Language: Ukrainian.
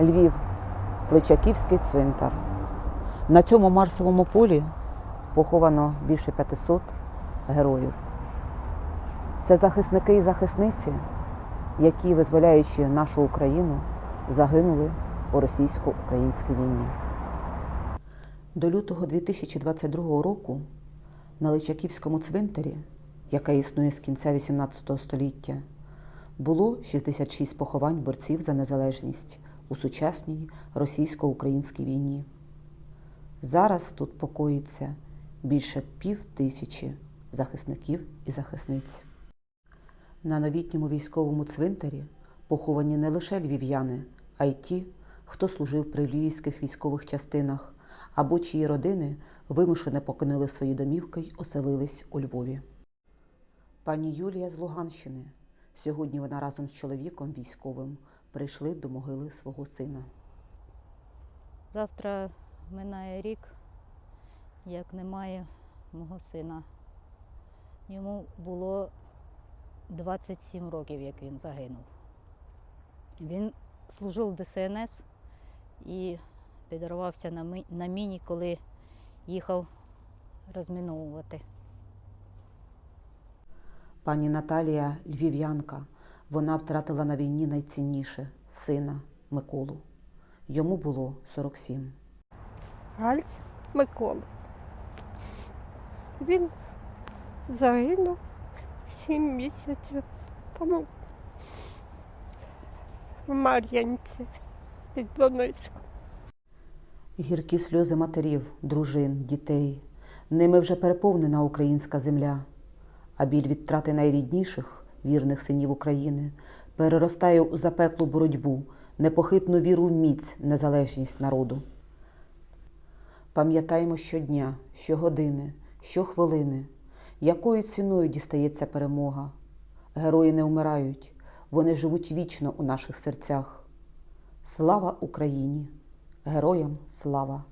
Львів, Личаківський цвинтар. На цьому Марсовому полі поховано більше 500 героїв. Це захисники і захисниці, які, визволяючи нашу Україну, загинули у російсько-українській війні. До лютого 2022 року на Личаківському цвинтарі, яка існує з кінця XVIII століття, було 66 поховань борців за незалежність у сучасній російсько-українській війні. Зараз тут покоїться більше пів тисячі захисників і захисниць. На новітньому військовому цвинтарі поховані не лише львів'яни, а й ті, хто служив при львівських військових частинах або чиї родини вимушено покинули свої домівки й оселились у Львові. Пані Юлія з Луганщини. Сьогодні вона разом з чоловіком військовим прийшли до могили свого сина. Завтра минає рік, як немає мого сина. Йому було 27 років, як він загинув. Він служив в ДСНС і підірвався на, на міні, коли їхав розміновувати. Пані Наталія львів'янка. Вона втратила на війні найцінніше сина Миколу. Йому було 47. Гальц Микола. Він загинув сім місяців тому в Мар'янці під Донецьком. Гіркі сльози матерів, дружин, дітей. Ними вже переповнена українська земля, а біль від втрати найрідніших, вірних синів України, переростає у запеклу боротьбу, непохитну віру в міць, незалежність народу. Пам'ятаємо щодня, щогодини, щохвилини, якою ціною дістається перемога. Герої не вмирають, вони живуть вічно у наших серцях. Слава Україні! Героям слава!